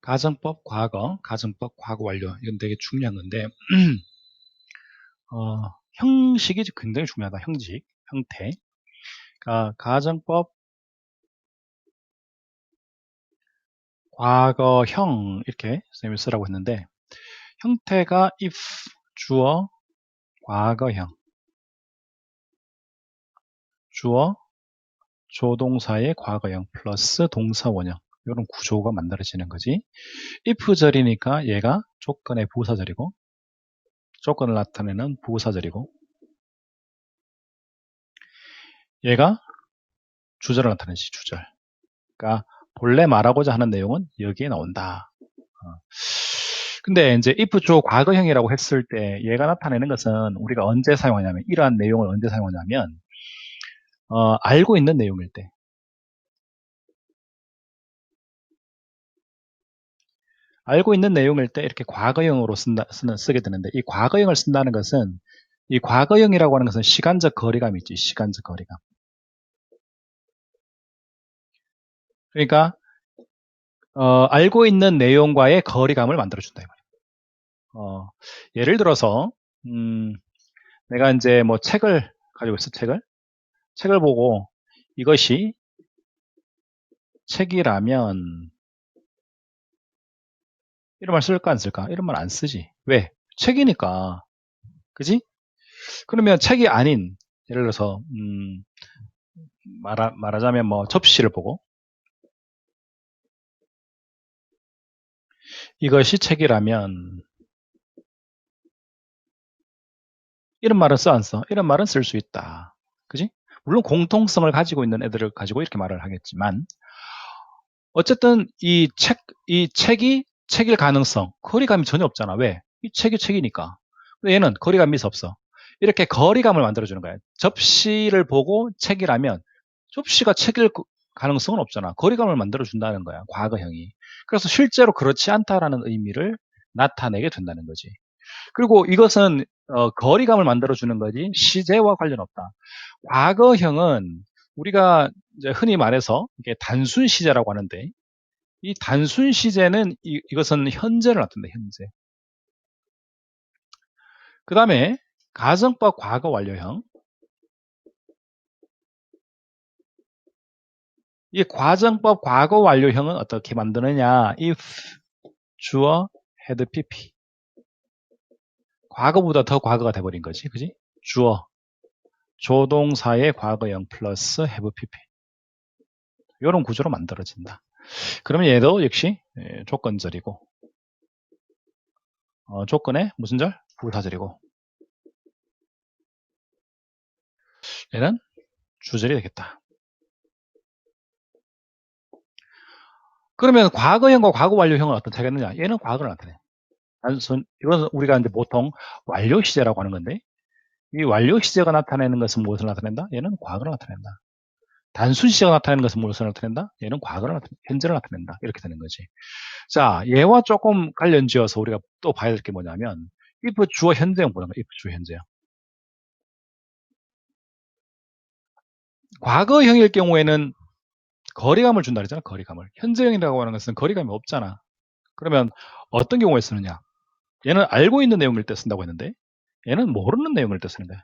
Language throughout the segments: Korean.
가정법 과거, 가정법 과거 완료 이건 되게 중요한 건데 어, 형식이 굉장히 중요하다. 형식, 형태. 그러니까 가정법 과거형 이렇게 선생님이 쓰라고 했는데 형태가 if 주어 과거형 주어 조동사의 과거형 플러스 동사 원형 이런 구조가 만들어지는 거지. if절이니까 얘가 조건의 부사절이고 조건을 나타내는 부사절이고 얘가 주절을 나타내지 주절. 그러니까 본래 말하고자 하는 내용은 여기에 나온다. 어. 근데 이제 if 주 과거형이라고 했을 때 얘가 나타내는 것은 우리가 언제 사용하냐면 이러한 내용을 언제 사용하냐면 어, 알고 있는 내용일 때 알고 있는 내용일 때 이렇게 과거형으로 쓴다, 쓰는, 쓰게 되는데 이 과거형을 쓴다는 것은 이 과거형이라고 하는 것은 시간적 거리감이 있지 시간적 거리감. 그러니까 어, 알고 있는 내용과의 거리감을 만들어 준다 어, 예를 들어서 음, 내가 이제 뭐 책을 가지고 있어 책을? 책을 보고 이것이 책이라면 이런 말 쓸까 안 쓸까? 이런 말 안 쓰지. 왜? 책이니까. 그지? 그러면 책이 아닌 예를 들어서 음, 말하, 말하자면 뭐 접시를 보고 이것이 책이라면 이런 말은 써 안 써? 이런 말은 쓸 수 있다. 그지? 물론 공통성을 가지고 있는 애들을 가지고 이렇게 말을 하겠지만 어쨌든 이 책, 이 책이 책일 가능성, 거리감이 전혀 없잖아. 왜? 이 책이 책이니까. 얘는 거리감이 없어. 이렇게 거리감을 만들어주는 거야. 접시를 보고 책이라면 접시가 책일 가능성은 없잖아. 거리감을 만들어준다는 거야. 과거형이. 그래서 실제로 그렇지 않다라는 의미를 나타내게 된다는 거지. 그리고 이것은 어, 거리감을 만들어주는 거지 시제와 관련 없다. 과거형은 우리가 흔히 말해서 이게 단순 시제라고 하는데 이 단순 시제는 이, 이것은 현재를 나타낸다. 현재. 그 다음에 가정법 과거 완료형. 이 과정법 과거 완료형은 어떻게 만드느냐? if 주어 had pp. 과거보다 더 과거가 돼버린 거지 그지? 주어. 조동사의 과거형 플러스 have pp. 이런 구조로 만들어진다 그러면 얘도 역시 예, 조건절이고 어, 조건의 무슨 절? 부사절이고 얘는 주절이 되겠다. 그러면 과거형과 과거 완료형은 어떤 있느냐? 얘는 과거를 나타내. 단순 이건 우리가 이제 보통 완료 시제라고 하는 건데 이 완료 시제가 나타내는 것은 무엇을 나타낸다? 얘는 과거를 나타낸다. 단순 시제가 나타내는 것은 무엇을 나타낸다? 얘는 과거를 나타낸다. 현재를 나타낸다. 이렇게 되는 거지. 자, 얘와 조금 관련 지어서 우리가 또 봐야 될 게 뭐냐면 if 주어 현재형 보는 거야. if 주어 현재형. 과거형일 경우에는 거리감을 준다 그랬잖아. 거리감을. 현재형이라고 하는 것은 거리감이 없잖아. 그러면 어떤 경우에 쓰느냐? 얘는 알고 있는 내용일 때 쓴다고 했는데 얘는 모르는 내용일 때 쓰는 거야.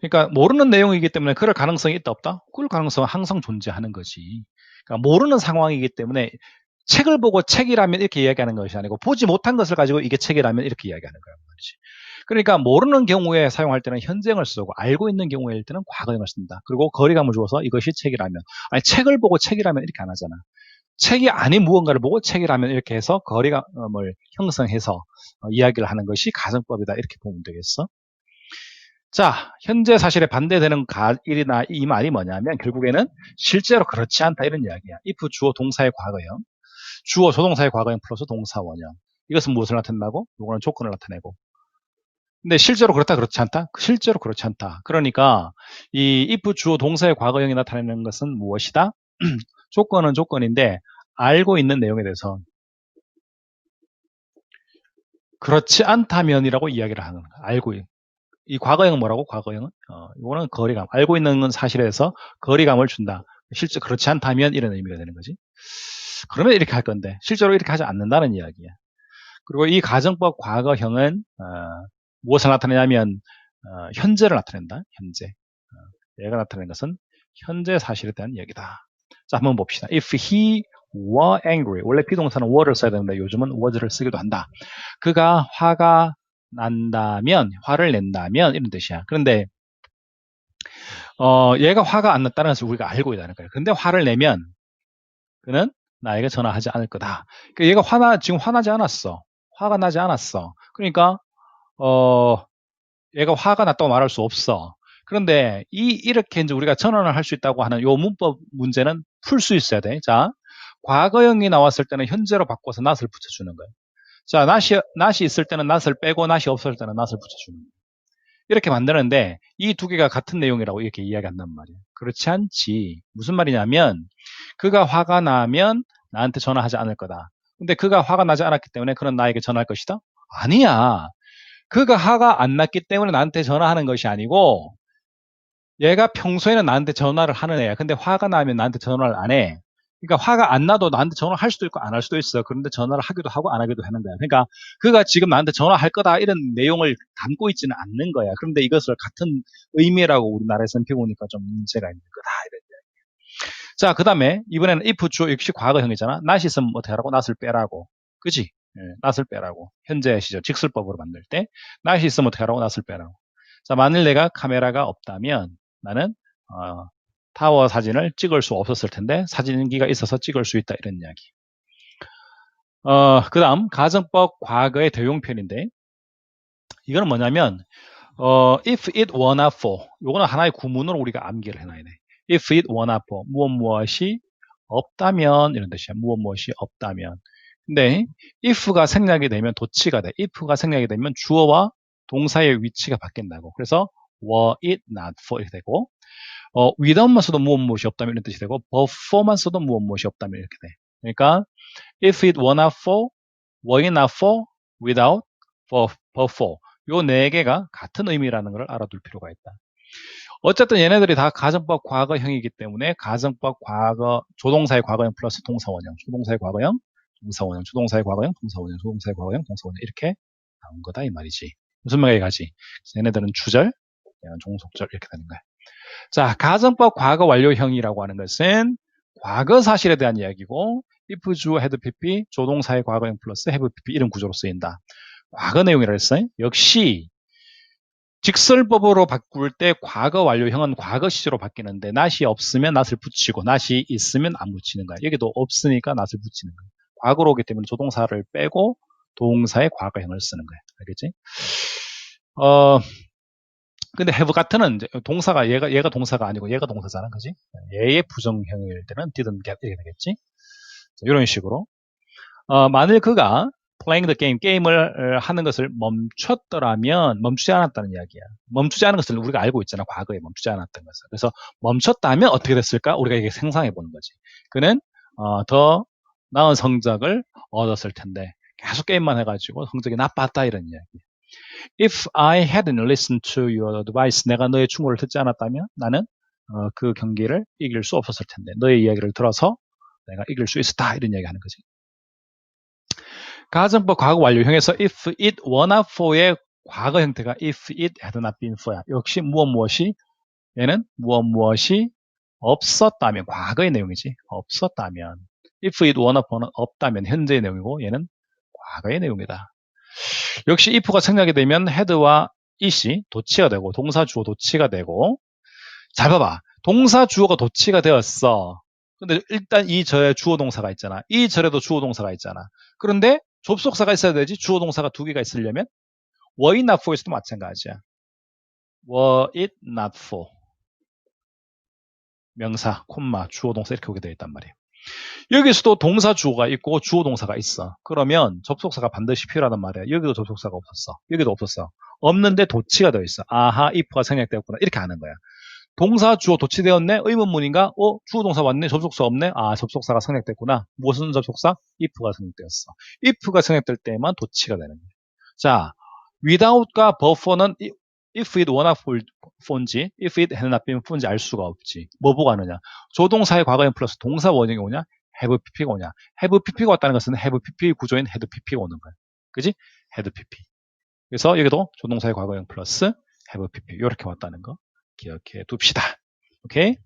그러니까 모르는 내용이기 때문에 그럴 가능성이 있다 없다? 그럴 가능성은 항상 존재하는 거지. 그러니까 모르는 상황이기 때문에 책을 보고 책이라면 이렇게 이야기하는 것이 아니고 보지 못한 것을 가지고 이게 책이라면 이렇게 이야기하는 거란 말이지. 그러니까 모르는 경우에 사용할 때는 현재형을 쓰고 알고 있는 경우일 때는 과거형을 쓴다. 그리고 거리감을 주어서 이것이 책이라면 아니 책을 보고 책이라면 이렇게 안 하잖아. 책이 아닌 무언가를 보고 책이라면 이렇게 해서 거리감을 형성해서 어, 이야기를 하는 것이 가정법이다. 이렇게 보면 되겠어. 자, 현재 사실에 반대되는 일이나 이 말이 뭐냐면 결국에는 실제로 그렇지 않다 이런 이야기야. if 주어 동사의 과거형, 주어 조동사의 과거형 플러스 동사 원형. 이것은 무엇을 나타낸다고? 이거는 조건을 나타내고. 근데 실제로 그렇다 그렇지 않다? 실제로 그렇지 않다. 그러니까 이 if 주어 동사의 과거형이 나타내는 것은 무엇이다? 조건은 조건인데 알고 있는 내용에 대해서 그렇지 않다면이라고 이야기를 하는 거야. 알고 이 과거형은 뭐라고? 과거형은 어, 이거는 거리감. 알고 있는 사실에서 거리감을 준다. 실제 그렇지 않다면 이런 의미가 되는 거지. 그러면 이렇게 할 건데 실제로 이렇게 하지 않는다는 이야기야. 그리고 이 가정법 과거형은 어, 무엇을 나타내냐면 어, 현재를 나타낸다. 현재. 어, 얘가 나타낸 것은 현재 사실에 대한 이야기다. 자, 한번 봅시다. If he were angry. 원래 비동사는 were를 써야 되는데 요즘은 was를 쓰기도 한다. 그가 화가 난다면, 화를 낸다면 이런 뜻이야. 그런데 어, 얘가 화가 안 났다는 것을 우리가 알고 있다는 거예요. 근데 화를 내면 그는 나에게 전화하지 않을 거다. 그러니까 얘가 화나 지금 화나지 않았어. 화가 나지 않았어. 그러니까 어 얘가 화가 났다고 말할 수 없어. 그런데 이 이렇게 이제 우리가 전환을 할 수 있다고 하는 요 문법 문제는 풀 수 있어야 돼. 자, 과거형이 나왔을 때는 현재로 바꿔서 낫을 붙여주는 거예요. 자, 낫이, 낫이 있을 때는 낫을 빼고 낫이 없을 때는 낫을 붙여주는. 이렇게 만드는데 이 두 개가 같은 내용이라고 이렇게 이야기한단 말이에요. 그렇지 않지. 무슨 말이냐면 그가 화가 나면 나한테 전화하지 않을 거다. 근데 그가 화가 나지 않았기 때문에 그는 나에게 전화할 것이다? 아니야. 그가 화가 안 났기 때문에 나한테 전화하는 것이 아니고 얘가 평소에는 나한테 전화를 하는 애야. 근데 화가 나면 나한테 전화를 안 해. 그러니까 화가 안 나도 나한테 전화를 할 수도 있고 안 할 수도 있어. 그런데 전화를 하기도 하고 안 하기도 하는 거야. 그러니까 그가 지금 나한테 전화할 거다 이런 내용을 담고 있지는 않는 거야. 그런데 이것을 같은 의미라고 우리나라에서는 배우니까 좀 문제가 있는 거다. 자, 그 다음에 이번에는 if 주 역시 과거형이잖아. 낫이 있으면 어떻게 하라고? 낫을 빼라고. 그지? 예, 낫을 빼라고. 현재 시절 직설법으로 만들 때 낫이 있으면 어떻게 하라고? 낫을 빼라고. 자, 만일 내가 카메라가 없다면 나는 어, 타워 사진을 찍을 수 없었을 텐데 사진기가 있어서 찍을 수 있다 이런 이야기. 어, 그 다음 가정법 과거의 대용편인데 이거는 뭐냐면 어, if it were not for 요거는 하나의 구문으로 우리가 암기를 해놔야 돼. if it were not for 무엇 무엇이 없다면 이런 뜻이야. 무엇 무엇이 없다면 근데 if가 생략이 되면 도치가 돼. if가 생략이 되면 주어와 동사의 위치가 바뀐다고. 그래서 were it not for 이렇게 되고 어, without만 써도 무엇 무엇이 없다면 이런 뜻이 되고 for만 써도 무엇 무엇이 없다면 이렇게 돼. 그러니까 if it were not for, were not for, without, for, but for 요네 개가 같은 의미라는 걸 알아둘 필요가 있다. 어쨌든 얘네들이 다 가정법 과거형이기 때문에 가정법 과거 조동사의 과거형 플러스 동사원형, 조동사의 과거형, 동사원형, 조동사의 과거형, 동사원형, 조동사의 과거형, 동사원형 이렇게 나온 거다 이 말이지. 무슨 말이야 가지? 얘네들은 주절, 종속절 이렇게 되는 거야. 자, 가정법 과거 완료형이라고 하는 것은 과거 사실에 대한 이야기고 if 주 had pp 조동사의 과거형 플러스 have pp 이런 구조로 쓰인다. 과거 내용이라 했어요. 역시 직설법으로 바꿀 때 과거 완료형은 과거 시제로 바뀌는데 낫이 없으면 낫을 붙이고 낫이 있으면 안 붙이는 거야. 여기도 없으니까 낫을 붙이는 거야. 과거로 오기 때문에 조동사를 빼고 동사의 과거형을 쓰는 거야. 알겠지? 어, 근데 have 같은은 동사가 얘가 얘가 동사가 아니고 얘가 동사잖아, 그지? 얘의 부정형일 때는 didn't get 이렇게 되겠지? 자, 이런 식으로 어, 만일 그가 playing the game 게임을 하는 것을 멈췄더라면 멈추지 않았다는 이야기야. 멈추지 않은 것을 우리가 알고 있잖아, 과거에 멈추지 않았던 것을. 그래서 멈췄다면 어떻게 됐을까? 우리가 이게 생각해 보는 거지. 그는 어, 더 나은 성적을 얻었을 텐데 계속 게임만 해가지고 성적이 나빴다 이런 이야기. If I hadn't listened to your advice, 내가 너의 충고를 듣지 않았다면 나는 어, 그 경기를 이길 수 없었을 텐데 너의 이야기를 들어서 내가 이길 수 있었다 이런 이야기 하는 거지. 가정법 과거 완료형에서 if it were not for의 과거 형태가 if it had not been for야. 역시 무엇 무엇이 얘는 무엇 무엇이 없었다면 과거의 내용이지. 없었다면 if it were not for는 없다면 현재의 내용이고 얘는 과거의 내용이다. 역시 if가 생략이 되면 head와 it이 도치가 되고 동사 주어 도치가 되고 잘 봐봐. 동사 주어가 도치가 되었어. 근데 일단 이 절에 주어 동사가 있잖아. 이 절에도 주어 동사가 있잖아. 그런데 접속사가 있어야 되지. 주어 동사가 두 개가 있으려면 were it not for에서도 마찬가지야. were it not for 명사, 콤마, 주어 동사 이렇게 오게 되어 있단 말이에요. 여기서도 동사 주어가 있고 주어 동사가 있어. 그러면 접속사가 반드시 필요하단 말이야. 여기도 접속사가 없었어. 여기도 없었어. 없는데 도치가 되어 있어. 아하, if가 생략되었구나. 이렇게 하는 거야. 동사 주어 도치되었네? 의문문인가? 어? 주어 동사 왔네? 접속사 없네? 아, 접속사가 생략됐구나. 무슨 접속사? if가 생략되었어. if가 생략될 때만 도치가 되는 거야. 자, without과 buffer는 if it not for인지 if it had not been for인지 알 수가 없지. 뭐 보고 하느냐? 조동사의 과거형 플러스 동사 원형이 오냐? have pp가 오냐. have pp가 왔다는 것은 have pp 구조인 had pp가 오는 거야. 그지? had pp. 그래서 여기도 조동사의 과거형 플러스 have pp 이렇게 왔다는 거 기억해 둡시다. 오케이?